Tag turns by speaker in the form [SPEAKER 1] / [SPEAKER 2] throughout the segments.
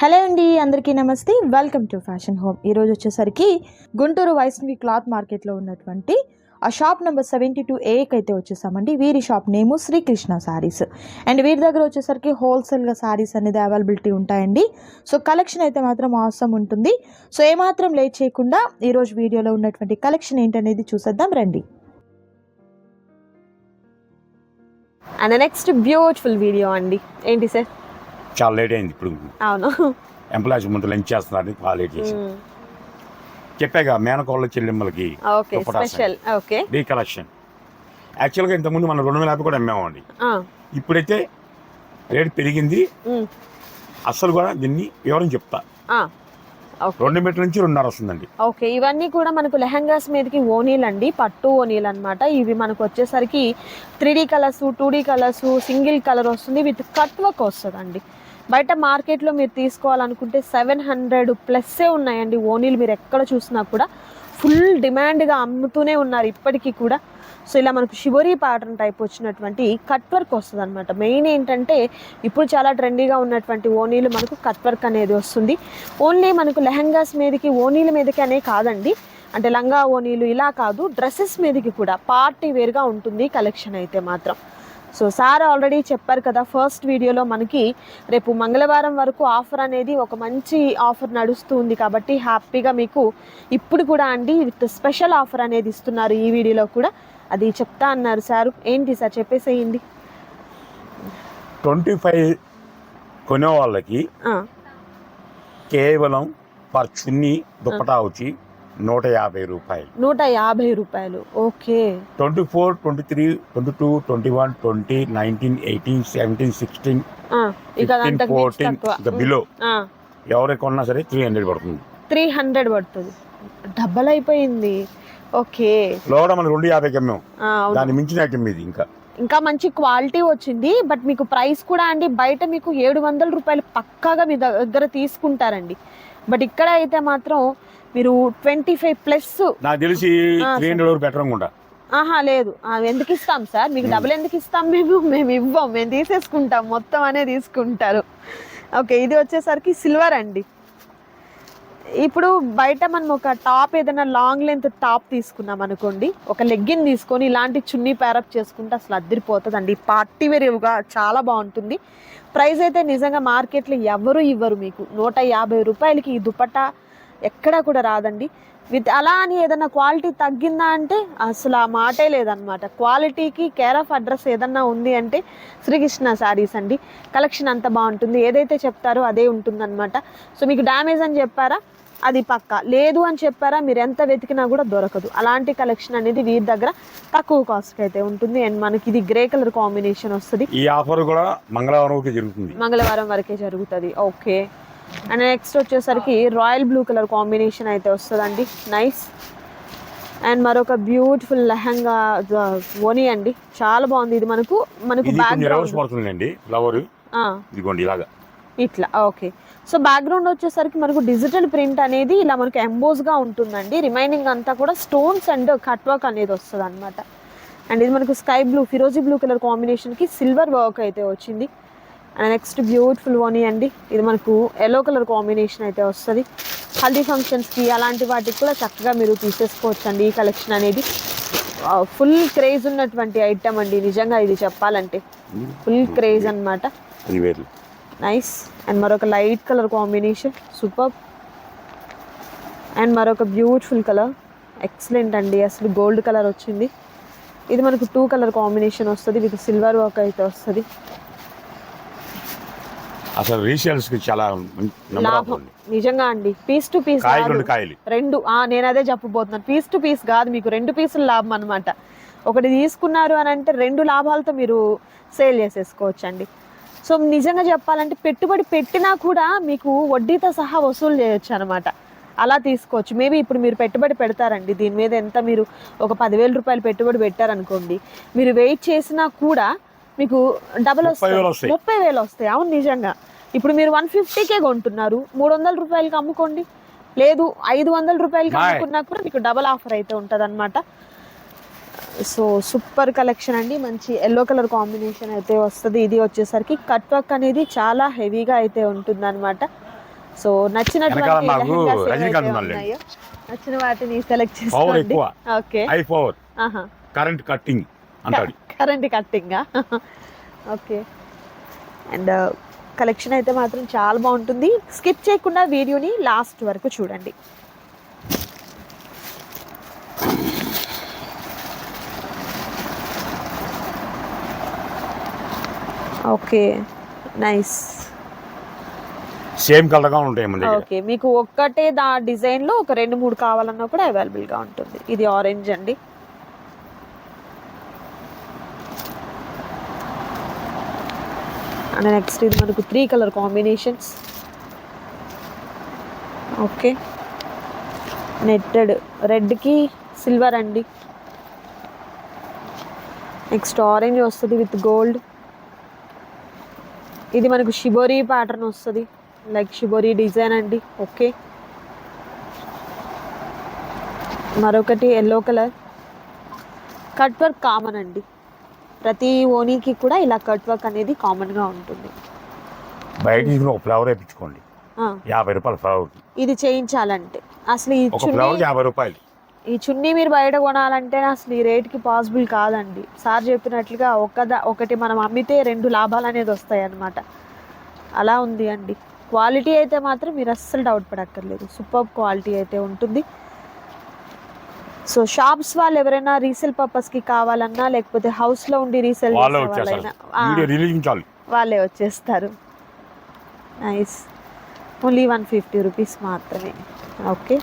[SPEAKER 1] Hello అండి అందరికీ నమస్తే. వెల్కమ్ టు ఫ్యాషన్ హోమ్ ఈరోజు వచ్చేసరికి గుంటూరు వైష్ణవి క్లాత్ మార్కెట్లో ఉన్నటువంటి ఆ షాప్ నెంబర్ సెవెంటీ టూ ఏకి అయితే వచ్చేసామండి. వీరి shop name Srikrishna sarees and వీరి దగ్గర వచ్చేసరికి హోల్సేల్గా శారీస్ అనేది అవైలబిలిటీ ఉంటాయండి. సో కలెక్షన్ అయితే మాత్రం అవసరం ఉంటుంది. సో ఏమాత్రం లేట్ చేయకుండా ఈరోజు వీడియోలో ఉన్నటువంటి కలెక్షన్ ఏంటనేది చూసేద్దాం రండి.
[SPEAKER 2] అండ్ నెక్స్ట్ బ్యూటిఫుల్ వీడియో అండి. ఏంటి సార్?
[SPEAKER 3] చాలా లేట్ అయింది ఇప్పుడు.
[SPEAKER 2] అవును.
[SPEAKER 3] ఎంప్లాయీస్ ముందు లంచ్ చేస్తున్నారని బాగా లేట్ చేసి చెప్పాక మేనకోళ్ళ చెల్లెమ్మలకి
[SPEAKER 2] స్పెషల్ ఓకే
[SPEAKER 3] కలెక్షన్ యాక్చువల్గా ఇంతకుముందు మనం రెండు వేల యాభై కూడా అమ్మామండి ఇప్పుడైతే రేట్ పెరిగింది. అసలు కూడా దీన్ని వివరం చెప్తా. రెండు మీటర్ల నుంచి రెండున్నర వస్తుందండి.
[SPEAKER 2] ఓకే ఇవన్నీ కూడా మనకు లెహంగాస్ మీదకి ఓనీలు అండి పట్టు ఓనీలు అనమాట ఇవి మనకు వచ్చేసరికి three D colours two D colours single colour వస్తుంది విత్ కట్ వర్క్ వస్తుందండి. బయట మార్కెట్లో మీరు తీసుకోవాలనుకుంటే సెవెన్ హండ్రెడ్ ప్లస్సే ఉన్నాయండి ఓనీలు మీరు ఎక్కడ చూసినా కూడా. ఫుల్ డిమాండ్గా అమ్ముతూనే ఉన్నారు ఇప్పటికీ కూడా. సో ఇలా మనకు షివరీ ప్యాటర్న్ టైప్ వచ్చినటువంటి కట్ వర్క్ వస్తుంది అనమాట మెయిన్ ఏంటంటే ఇప్పుడు చాలా ట్రెండీగా ఉన్నటువంటి ఓనీలు మనకు కట్ వర్క్ అనేది వస్తుంది. ఓన్లీ మనకు లెహంగాస్ మీదకి ఓనీల మీదకి అనే కాదండి. అంటే లంగా ఓనీలు ఇలా కాదు డ్రెస్సెస్ మీదకి కూడా. పార్టీ వేర్గా ఉంటుంది కలెక్షన్ అయితే మాత్రం. సో సార్ ఆల్రెడీ చెప్పారు కదా ఫస్ట్ వీడియోలో మనకి రేపు మంగళవారం వరకు ఆఫర్ అనేది ఒక మంచి ఆఫర్ నడుస్తూ ఉంది కాబట్టి హ్యాపీగా మీకు ఇప్పుడు కూడా అండి విత్ స్పెషల్ ఆఫర్ అనేది ఇస్తున్నారు ఈ వీడియోలో కూడా. అది చెప్తా అన్నారు సార్. ఏంటి సార్ చెప్పేసేయండి.
[SPEAKER 3] ట్వంటీ ఫైవ్ కొనే వాళ్ళకి కేవలం పర్ చున్నీ దుప్పటా వచ్చి నూట యాభై రూపాయలు.
[SPEAKER 2] నూట యాభై రూపాయలు. Okay.
[SPEAKER 3] Twenty four twenty three twenty two twenty one twenty nineteen eighteen seventeen sixteen fifteen fourteen below. ఎవరికి కొన్నా సరే త్రీ హండ్రెడ్ పడుతుంది.
[SPEAKER 2] త్రీ హండ్రెడ్ పడుతుంది. డబ్బల్ అయిపోయింది. ఓకే.
[SPEAKER 3] లోడ మనం రెండు
[SPEAKER 2] ఆ, అవును.
[SPEAKER 3] దాన్ని మించిన ఐటమ్ ఇది ఇంకా.
[SPEAKER 2] ఇంకా మంచి క్వాలిటీ వచ్చింది. బట్ మీకు ప్రైస్ కూడా అండి బయట మీకు ఏడు వందల రూపాయలు పక్కాగా మీ దగ్గర తీసుకుంటారండి. బట్ ఇక్కడ అయితే మాత్రం మీరు ట్వంటీ ఫైవ్ ప్లస్.
[SPEAKER 3] నాకు తెలిసి త్రీ హండ్రెడ్ వరకు బెటర్ అనుకుంటా.
[SPEAKER 2] ఆహా లేదు. ఎందుకు ఇస్తాం సార్? మీకు. డబ్బులు ఎందుకు ఇస్తాం మేము? మేము ఇవ్వం. మేము తీసేసుకుంటాం. మొత్తం అనే తీసుకుంటారు. ఓకే ఇది వచ్చేసరికి సిల్వర్ అండి. ఇప్పుడు బయట మనం ఒక టాప్ ఏదైనా లాంగ్ లెంత్ టాప్ తీసుకున్నాం అనుకోండి ఒక లెగ్గిన్ తీసుకొని ఇలాంటి చున్నీ ప్యారప్ చేసుకుంటే అసలు అద్దరిపోతుందండి పార్టీ వేరుగా చాలా బాగుంటుంది. ప్రైస్ అయితే నిజంగా మార్కెట్లో ఎవరు ఇవ్వరు మీకు. నూట యాభై రూపాయలకి ఈ దుపట్టా ఎక్కడా కూడా రాదండి. విత్ అలా అని ఏదైనా క్వాలిటీ తగ్గిందా అంటే అసలు ఆ మాటే లేదనమాట క్వాలిటీకి కేర్ ఆఫ్ అడ్రస్ ఏదన్నా ఉంది అంటే శ్రీకృష్ణ శారీస్ అండి. కలెక్షన్ అంత బాగుంటుంది. ఏదైతే చెప్తారో అదే ఉంటుందన్నమాట. సో మీకు డ్యామేజ్ అని చెప్పారా? అది పక్క. లేదు అని చెప్పారా? మీరు ఎంత వెతికినా కూడా దొరకదు. అలాంటి కలెక్షన్ అనేది వీరి దగ్గర తక్కువ కాస్ట్కి అయితే ఉంటుంది. అండ్ మనకి ఇది గ్రే కలర్ కాంబినేషన్ వస్తుంది.
[SPEAKER 3] ఈ ఆఫర్ కూడా మంగళవారం జరుగుతుంది.
[SPEAKER 2] మంగళవారం వరకే జరుగుతుంది. ఓకే. అండ్ నెక్స్ట్ వచ్చేసరికి రాయల్ బ్లూ కలర్ కాంబినేషన్ అయితే వస్తుందండి. నైస్ అండ్ మరొక బ్యూటిఫుల్ లెహంగా ఓని అండి. చాలా బాగుంది. ఇది మనకు మనకు
[SPEAKER 3] పడుతుందండి. ఫ్లవర్ ఇదిగోండి ఇలాగా.
[SPEAKER 2] ఇట్లా ఓకే. సో బ్యాక్గ్రౌండ్ వచ్చేసరికి మనకు డిజిటల్ ప్రింట్ అనేది ఇలా మనకు ఎంబోస్గా ఉంటుందండి. రిమైనింగ్ అంతా కూడా స్టోన్స్ అండ్ కట్ వర్క్ అనేది వస్తుంది అనమాట అండ్ ఇది మనకు స్కై బ్లూ ఫిరోజీ బ్లూ కలర్ కాంబినేషన్కి సిల్వర్ వర్క్ అయితే వచ్చింది. అండ్ నెక్స్ట్ బ్యూటిఫుల్ ఓనీ అండి. ఇది మనకు ఎల్లో కలర్ కాంబినేషన్ అయితే వస్తుంది. హల్దీ ఫంక్షన్స్కి అలాంటి వాటికి కూడా చక్కగా మీరు తీసేసుకోవచ్చు అండి ఈ కలెక్షన్ అనేది. ఫుల్ క్రేజ్ ఉన్నటువంటి ఐటమ్ అండి. నిజంగా ఇది చెప్పాలంటే. ఫుల్ క్రేజ్
[SPEAKER 3] వేరు
[SPEAKER 2] నైస్ అండ్ మరొక light colour combination super and మరొక బ్యూటిఫుల్ కలర్ ఎక్సలెంట్ అండి. అసలు గోల్డ్ కలర్ వచ్చింది. ఇది మనకు టూ కలర్ కాంబినేషన్ వస్తుంది. విత్ సిల్వర్ వర్క్ అయితే వస్తుంది.
[SPEAKER 3] అసలు రీసేల్స్కి చాలా
[SPEAKER 2] లాభం. నిజంగా అండి. పీస్ టు పీస్
[SPEAKER 3] కాయలు రెండు కాయలు.
[SPEAKER 2] రెండు. ఆ నేను అదే చెప్పబోతున్నాను. పీస్ టు పీస్ కాదు మీకు. రెండు పీసులు లాభం అనమాట ఒకటి తీసుకున్నారు అని అంటే రెండు లాభాలతో మీరు సేల్ చేసేసుకోవచ్చు అండి సో నిజంగా చెప్పాలంటే పెట్టుబడి పెట్టినా కూడా మీకు వడ్డీతో సహా వసూలు చేయొచ్చు అనమాట అలా తీసుకోవచ్చు. మేబీ ఇప్పుడు మీరు పెట్టుబడి పెడతారండి. దీని మీద ఎంత మీరు ఒక పదివేల రూపాయలు పెట్టుబడి పెట్టారనుకోండి మీరు వెయిట్ చేసినా కూడా మీకు డబల్ వస్తాయి. ముప్పై వేలు వస్తాయి. అవును నిజంగా. ఇప్పుడు మీరు వన్ ఫిఫ్టీకే కొంటున్నారు. మూడు వందల రూపాయలకి అమ్ముకోండి. లేదు ఐదు వందల రూపాయలకి. అమ్ముకున్నా కూడా మీకు డబల్ ఆఫర్ అయితే ఉంటుంది సో సూపర్ కలెక్షన్ అండి. మంచి ఎల్లో కలర్ కాంబినేషన్ అయితే వస్తుంది. ఇది వచ్చేసరికి కట్ వర్క్ అనేది చాలా హెవీగా అయితే ఉంటుంది సో నచ్చినటువంటి నచ్చిన వాటిని సెలెక్ట్ చేసుకోండి. ఓకే.
[SPEAKER 3] కరెంట్ కట్టింగ్
[SPEAKER 2] కరెంట్ కట్టింగా ఓకే. అండ్ కలెక్షన్ అయితే మాత్రం చాలా బాగుంటుంది. స్కిప్ చేయకుండా వీడియోని లాస్ట్ వరకు చూడండి. Okay nice.
[SPEAKER 3] సేమ్ కలర్గా ఉంటాయి మన
[SPEAKER 2] ఓకే మీకు ఒక్కటే దా డిజైన్లో ఒక రెండు మూడు కావాలన్నా కూడా అవైలబుల్గా ఉంటుంది. ఇది ఆరెంజ్ అండి. అండ్ నెక్స్ట్ ఇది మనకు three colour combinations okay netted రెడ్కి silver అండి. నెక్స్ట్ ఆరెంజ్ వస్తుంది విత్ గోల్డ్ ఇది మనకు షిబోరీ ప్యాటర్న్ వస్తుంది. లైక్ షిబోరీ డిజైన్ అండి. ఓకే మరొకటి yellow colour cut work common అండి. ప్రతి ఓనీకి కూడా ఇలా కట్ వర్క్ అనేది కామన్గా ఉంటుంది.
[SPEAKER 3] బయట తీసుకుని ఒక ఫ్లవర్ వేయించుకోండి యాభై రూపాయల ఫ్లవర్
[SPEAKER 2] ఇది చేయించాలంటే. అసలు ఈ చున్నీ
[SPEAKER 3] యాభై రూపాయలు.
[SPEAKER 2] ఈ చున్నీ మీరు బయట కొనాలంటే అసలు ఈ రేట్కి పాసిబుల్ కాదండి. సార్ చెప్పినట్లుగా ఒకదా ఒకటి మనం అమ్మితే రెండు లాభాలు అనేది వస్తాయి అన్నమాట. అలా ఉంది అండి. క్వాలిటీ అయితే మాత్రం మీరు అస్సలు డౌట్ పడక్కర్లేదు. సూపర్ క్వాలిటీ అయితే ఉంటుంది. సో షాప్స్ వాళ్ళు ఎవరైనా రీసేల్ పర్పస్కి కావాలన్నా లేకపోతే హౌస్లో ఉండి రీసేల్
[SPEAKER 3] వాళ్ళే వచ్చేస్తారు.
[SPEAKER 2] Nice only one fifty rupees మాత్రమే. ఓకే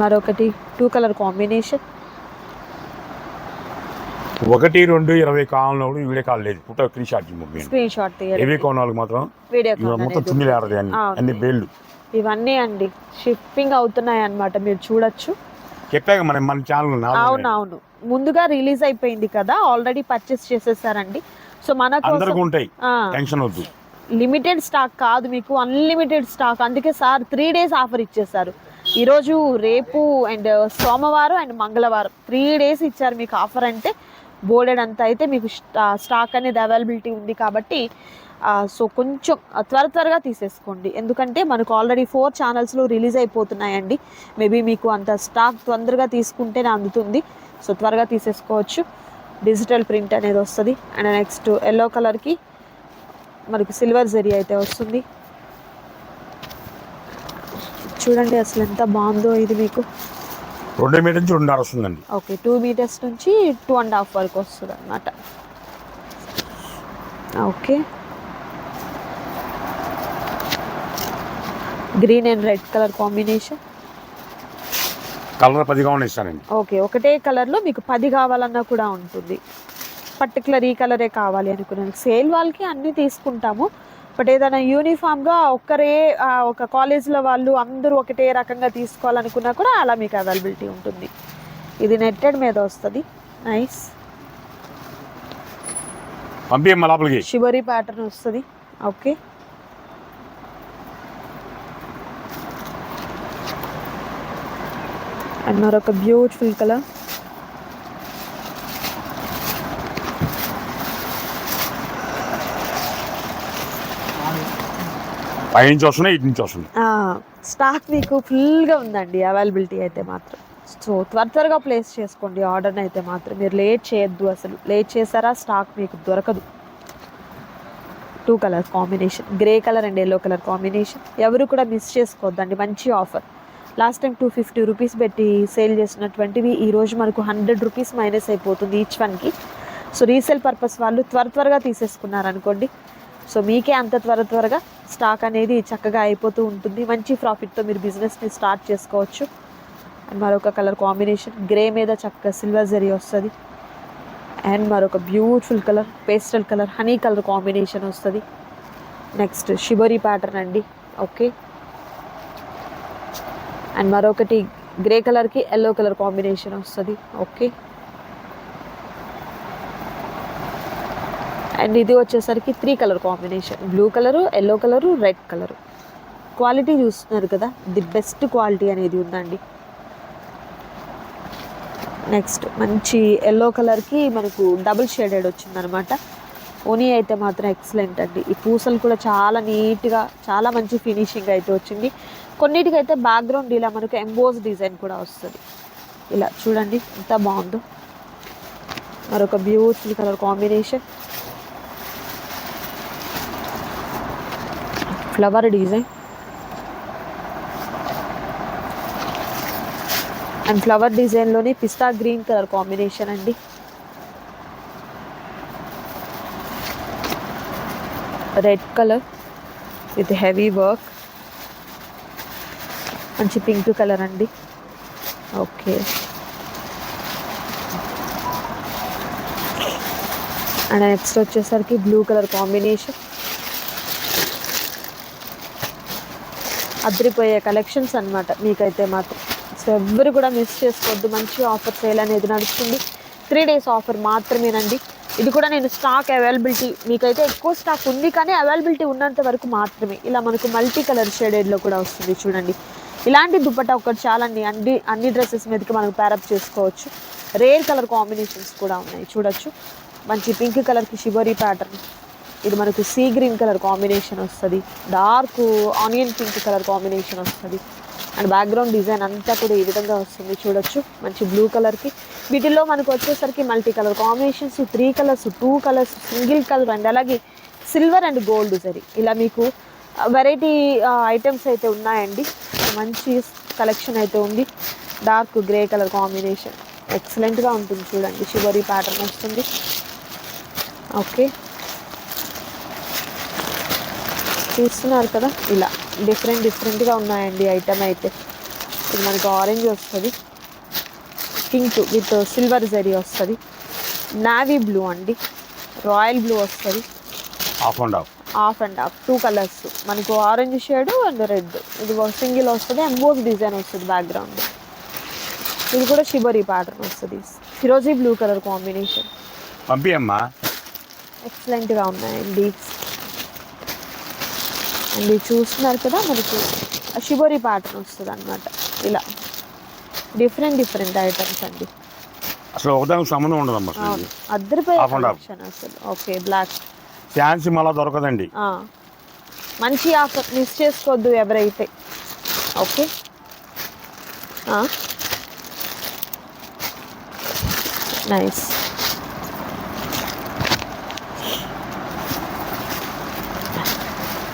[SPEAKER 2] మరొకటి టూ కలర్ కాంబినేషన్
[SPEAKER 3] ఒకటి రెండు ఇరవై కావాలన్నప్పుడు వీడియో కాల్ లేదు. Photo screenshot
[SPEAKER 2] screenshot
[SPEAKER 3] కొన్న వాళ్ళకి మాత్రం? మొత్తం
[SPEAKER 2] అనేది
[SPEAKER 3] చున్నీ ఆడదు అన్ని. అన్ని బేళ్ళు
[SPEAKER 2] ఇవన్నీ అండి. షిప్పింగ్ అవుతున్నాయి అన్నమాట. మీరు చూడొచ్చు.
[SPEAKER 3] చెప్పాక మన మన ఛానల్
[SPEAKER 2] అవునవును. ముందుగా రిలీజ్ అయిపోయింది కదా ఆల్రెడీ పర్చేస్ చేసేసారండి. సో మన
[SPEAKER 3] అందరికి
[SPEAKER 2] కోసం
[SPEAKER 3] ఉంటాయి టెన్షన్ వద్దు.
[SPEAKER 2] లిమిటెడ్ స్టాక్ కాదు మీకు అన్లిమిటెడ్ స్టాక్ అందుకే సార్ త్రీ డేస్ ఆఫర్ ఇచ్చేసారు ఈరోజు రేపు అండ్ సోమవారం అండ్ మంగళవారం త్రీ డేస్ ఇచ్చారు మీకు ఆఫర్ అంటే. బోర్డెడ్ అంతా అయితే మీకు స్టా- స్టాక్ అనేది అవైలబిలిటీ ఉంది కాబట్టి సో కొంచెం త్వర త్వరగా తీసేసుకోండి. ఎందుకంటే మనకు ఆల్రెడీ ఫోర్ ఛానల్స్లో రిలీజ్ అయిపోతున్నాయండి. మేబీ మీకు అంత స్టాక్ తొందరగా తీసుకుంటేనే అందుతుంది. సో త్వరగా తీసేసుకోవచ్చు. డిజిటల్ ప్రింట్ అనేది వస్తుంది. అండ్ నెక్స్ట్ ఎల్లో కలర్కి మనకు సిల్వర్ జరీ అయితే వస్తుంది. చూడండి అసలు ఎంత బాగుందో ఇది మీకు.
[SPEAKER 3] రెండు మీటర్ నుంచి రెండున్నర వస్తుందండి.
[SPEAKER 2] ఓకే టూ మీటర్స్ నుంచి టూ అండ్ హాఫ్ వరకు వస్తుంది అనమాట okay green and red colour combination?
[SPEAKER 3] Colour ఉన్నాయి ఇస్తానండి
[SPEAKER 2] ఓకే ఒకటే కలర్లో మీకు పది కావాలన్నా కూడా ఉంటుంది. పర్టికులర్ ఈ కలరే కావాలి అనుకున్నాను. సేల్ వాళ్ళకి అన్నీ తీసుకుంటాము. బట్ ఏదైనా యూనిఫామ్గా ఒక్కరే ఒక కాలేజ్లో వాళ్ళు అందరూ ఒకటే రకంగా తీసుకోవాలనుకున్నా కూడా అలా మీకు అవైలబిలిటీ ఉంటుంది. ఇది నెట్టెడ్ మీద వస్తుంది. నైస్. షిబరీ ప్యాటర్న్ వస్తుంది. ఓకే. అండ్ మరొక బ్యూటిఫుల్ కలర్
[SPEAKER 3] పై నుంచి వస్తున్నాయి ఇటు నుంచి వస్తున్నాయి.
[SPEAKER 2] స్టాక్ మీకు ఫుల్గా ఉందండి అవైలబిలిటీ అయితే మాత్రం. సో త్వర త్వరగా ప్లేస్ చేసుకోండి ఆర్డర్ని అయితే మాత్రం. మీరు లేట్ చేయొద్దు అసలు. లేట్ చేశారా స్టాక్ మీకు దొరకదు. Two colour combination grey colour and yellow colour combination ఎవరు కూడా మిస్ చేసుకోవద్దండి మంచి offer last time two fifty rupees పెట్టి సేల్ చేసినటువంటివి ఈరోజు మనకు హండ్రెడ్ రూపీస్ మైనస్ అయిపోతుంది ఈచ్ వన్కి సో రీసేల్ పర్పస్ వాళ్ళు త్వర త్వరగా తీసేసుకున్నారనుకోండి. సో మీకే అంత త్వర త్వరగా స్టాక్ అనేది చక్కగా అయిపోతూ ఉంటుంది. మంచి ప్రాఫిట్తో మీరు బిజినెస్ని స్టార్ట్ చేసుకోవచ్చు. అండ్ మరొక కలర్ కాంబినేషన్ గ్రే మీద చక్కగా సిల్వర్ జరీ వస్తుంది. అండ్ మరొక beautiful colour pastel colour honey colour combination వస్తుంది. నెక్స్ట్ షిబరీ ప్యాటర్న్ అండి. ఓకే. అండ్ మరొకటి గ్రే కలర్కి ఎల్లో కలర్ కాంబినేషన్ వస్తుంది. ఓకే. అండ్ ఇది వచ్చేసరికి three colour combination. Blue colour yellow colour red colour. Quality చూస్తున్నారు కదా? ది బెస్ట్ క్వాలిటీ అనేది ఉందండి. నెక్స్ట్ మంచి ఎల్లో కలర్కి మనకు డబుల్ షేడెడ్ వచ్చిందనమాట. ఓనీ అయితే మాత్రం ఎక్సలెంట్ అండి. ఈ పూసలు కూడా చాలా నీట్గా చాలా మంచి ఫినిషింగ్ అయితే వచ్చింది. కొన్నిటికైతే బ్యాక్గ్రౌండ్ ఇలా మనకు ఎంబోస్ డిజైన్ కూడా వస్తుంది. ఇలా చూడండి ఎంత బాగుందో. మరొక beautiful colour combination flower design and flower డిజైన్లోనే పిస్తా గ్రీన్ కలర్ కాంబినేషన్ అండి. Red colour with heavy work మంచి పింక్ కలర్ అండి. ఓకే. అండ్ నెక్స్ట్ వచ్చేసరికి బ్లూ కలర్ కాంబినేషన్. అదిరిపోయే కలెక్షన్స్ అన్నమాట మీకైతే మాత్రం. సో ఎవ్వరు కూడా మిస్ చేసుకోవద్దు. మంచి ఆఫర్ సేల్ అనేది నడుస్తుంది. త్రీ డేస్ ఆఫర్ మాత్రమేనండి. ఇది కూడా నేను స్టాక్ అవైలబిలిటీ మీకైతే ఎక్కువ స్టాక్ ఉంది కానీ అవైలబిలిటీ ఉన్నంత వరకు మాత్రమే. ఇలా మనకు మల్టీ కలర్ షేడెడ్లో కూడా వస్తుంది చూడండి. ఇలాంటి దుప్పటా ఒకటి చాలండి. అన్ని అన్ని డ్రెస్సెస్ మీదకి మనం ప్యారప్ చేసుకోవచ్చు. రేర్ కలర్ కాంబినేషన్స్ కూడా ఉన్నాయి. చూడొచ్చు. మంచి పింక్ కలర్కి షిబరీ ప్యాటర్న్ ఇది మనకు సీ గ్రీన్ కలర్ కాంబినేషన్ వస్తుంది. Dark onion pink colour combination వస్తుంది. అండ్ బ్యాక్గ్రౌండ్ డిజైన్ అంతా కూడా ఈ విధంగా వస్తుంది. చూడొచ్చు. మంచి బ్లూ కలర్కి వీటిల్లో మనకు వచ్చేసరికి multi colour combinations three colours two colours single colour and అలాగే సిల్వర్ అండ్ గోల్డ్ సరి ఇలా మీకు వెరైటీ ఐటమ్స్ అయితే ఉన్నాయండి. మంచి కలెక్షన్ అయితే ఉంది. డార్క్ గ్రే కలర్ కాంబినేషన్ ఎక్సలెంట్గా ఉంటుంది చూడండి. షుగరీ ప్యాటర్న్ వస్తుంది. ఓకే చూస్తున్నారు కదా? ఇలా డిఫరెంట్ డిఫరెంట్గా ఉన్నాయండి ఐటమ్ అయితే. ఇది మనకు ఆరెంజ్ వస్తుంది. పింక్ విత్ సిల్వర్ జరీ వస్తుంది. నావీ బ్లూ అండి. రాయల్ బ్లూ వస్తుంది.
[SPEAKER 3] Half and half
[SPEAKER 2] half and half two colours. మనకు ఆరెంజ్ షేడ్ అండ్ రెడ్ ఇది సింగిల్ వస్తుంది ఎంబోస్ డిజైన్ వస్తుంది బ్యాక్గ్రౌండ్ ఇది కూడా షిబరీ ప్యాటర్న్ వస్తుంది. ఫిరోజీ బ్లూ కలర్ కాంబినేషన్
[SPEAKER 3] పంపియమ్మా.
[SPEAKER 2] ఎక్సలెంట్గా ఉన్నాయండి అండ్. ఇది చూస్తున్నారు కదా మనకు షిబోరి ప్యాటర్న్ వస్తుంది అనమాట ఇలా. డిఫరెంట్ డిఫరెంట్ ఐటమ్స్ అండి.
[SPEAKER 3] అసలు ఒకదానికి సంబంధం
[SPEAKER 2] అవును. అద్దరిపోయే అసలు. ఓకే బ్లాక్
[SPEAKER 3] ఫ్యాన్సీ మళ్ళా దొరకదండి.
[SPEAKER 2] మంచి ఆఫర్ మిస్ చేసుకోవద్దు ఎవరైతే. ఓకే. నైస్.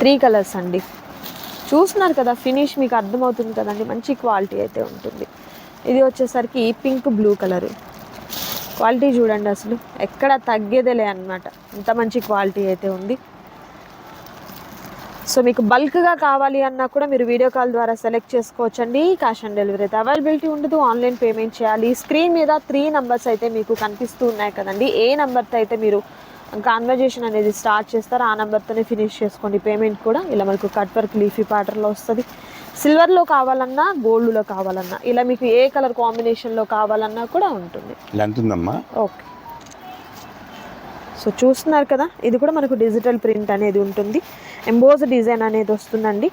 [SPEAKER 2] త్రీ కలర్స్ అండి. చూస్తున్నారు కదా ఫినిష్ మీకు అర్థమవుతుంది కదండి మంచి క్వాలిటీ అయితే ఉంటుంది. ఇది వచ్చేసరికి పింక్ బ్లూ కలర్. క్వాలిటీ చూడండి అసలు. ఎక్కడ తగ్గేదేలే అనమాట ఇంత మంచి క్వాలిటీ అయితే ఉంది. సో మీకు బల్క్గా కావాలి అన్నా కూడా మీరు వీడియో కాల్ ద్వారా సెలెక్ట్ చేసుకోవచ్చండి. క్యాష్ ఆన్ డెలివరీ అయితే అవైలబిలిటీ ఉండదు. ఆన్లైన్ పేమెంట్ చేయాలి. స్క్రీన్ మీద త్రీ నెంబర్స్ అయితే మీకు కనిపిస్తూ ఉన్నాయి కదండి. ఏ నెంబర్తో అయితే మీరు కాన్వర్జేషన్ అనేది స్టార్ట్ చేస్తారో ఆ నెంబర్తోనే ఫినిష్ చేసుకోండి. పేమెంట్ కూడా ఇలా మనకు కట్ వర్క్ లీఫీ ప్యాటర్న్లో వస్తుంది. సిల్వర్లో కావాలన్నా గోల్డ్లో కావాలన్నా ఇలా మీకు ఏ కలర్ కాంబినేషన్లో కావాలన్నా కూడా ఉంటుంది.
[SPEAKER 3] లెంత్ ఉందమ్మా?
[SPEAKER 2] ఓకే. సో చూస్తున్నారు కదా ఇది కూడా మనకు డిజిటల్ ప్రింట్ అనేది ఉంటుంది. ఎంబోజ్ డిజైన్ అనేది వస్తుందండి.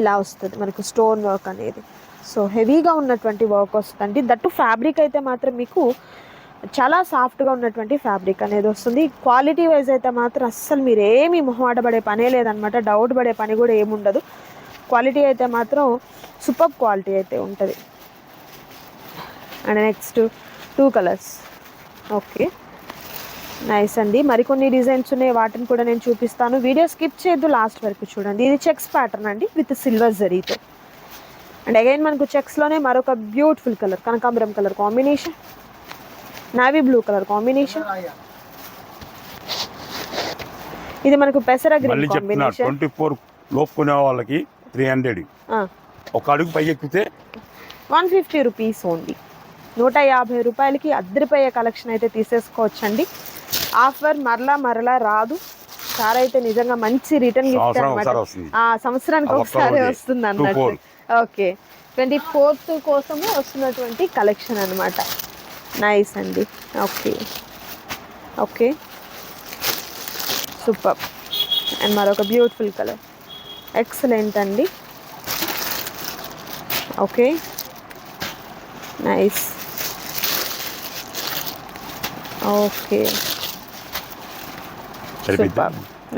[SPEAKER 2] ఇలా వస్తుంది మనకు స్టోన్ వర్క్ అనేది. సో హెవీగా ఉన్నటువంటి వర్క్ వస్తుందండి. దట్టు ఫ్యాబ్రిక్ అయితే మాత్రం మీకు చాలా సాఫ్ట్గా ఉన్నటువంటి ఫ్యాబ్రిక్ అనేది వస్తుంది. క్వాలిటీ వైజ్ అయితే మాత్రం అస్సలు మీరు ఏమీ మొహమాటపడే పనే లేదనమాట. డౌట్ పడే పని కూడా ఏముండదు. క్వాలిటీ అయితే మాత్రం సూపర్ క్వాలిటీ అయితే ఉంటుంది. And next two colours. Okay. Nice అండి. మరికొన్ని డిజైన్స్ ఉన్నాయి. వాటిని కూడా నేను చూపిస్తాను. వీడియో స్కిప్ చేయొద్దు. లాస్ట్ వరకు చూడండి. ఇది చెక్స్ ప్యాటర్న్ అండి. విత్ సిల్వర్ జరీతో. అండ్ అగైన్ మనకు చెక్స్లోనే మరొక బ్యూటిఫుల్ కలర్ కనకాంబరం colour combination. Navy blue colour combination. ఇది మనకు పెసర గ్రీన్ కాంబినేషన్.
[SPEAKER 3] ట్వంటీ ఫోర్ లోపు కొనే వాళ్ళకి త్రీ హండ్రెడ్. ఒక అడుగు పైకి ఎక్కితే
[SPEAKER 2] వన్ ఫిఫ్టీ రూపీస్ ఓన్లీ. నూట యాభై రూపాయలకి అద్దరిపోయే కలెక్షన్ అయితే తీసేసుకోవచ్చండి. ఆఫర్ మరలా మరలా రాదు. సార్ అయితే నిజంగా మంచి రిటర్న్ గిఫ్ట్ అనమాట సంవత్సరానికి ఒకసారి. వస్తుంది అన్నట్టు. ఓకే. ట్వంటీ ఫోర్త్ కోసము వస్తున్నటువంటి కలెక్షన్ అనమాట నైస్ అండి. ఓకే. ఓకే. సూపర్. అండ్ మరొక బ్యూటిఫుల్ కలర్. ఎక్సలెంట్ అండి. ఓకే నైస్ ఓకే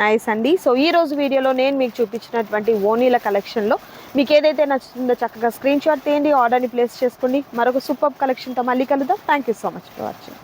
[SPEAKER 2] నైస్ అండి. సో ఈ రోజు వీడియోలో నేను మీకు చూపించినటువంటి ఓనీల కలెక్షన్లో మీకు ఏదైతే నచ్చుతుందో చక్కగా స్క్రీన్ షాట్ తీయండి ఆర్డర్ని ప్లేస్ చేసుకోండి. మరొక సూపర్ కలెక్షన్తో మళ్ళీ కలుద్దాం. Thank you so much for watching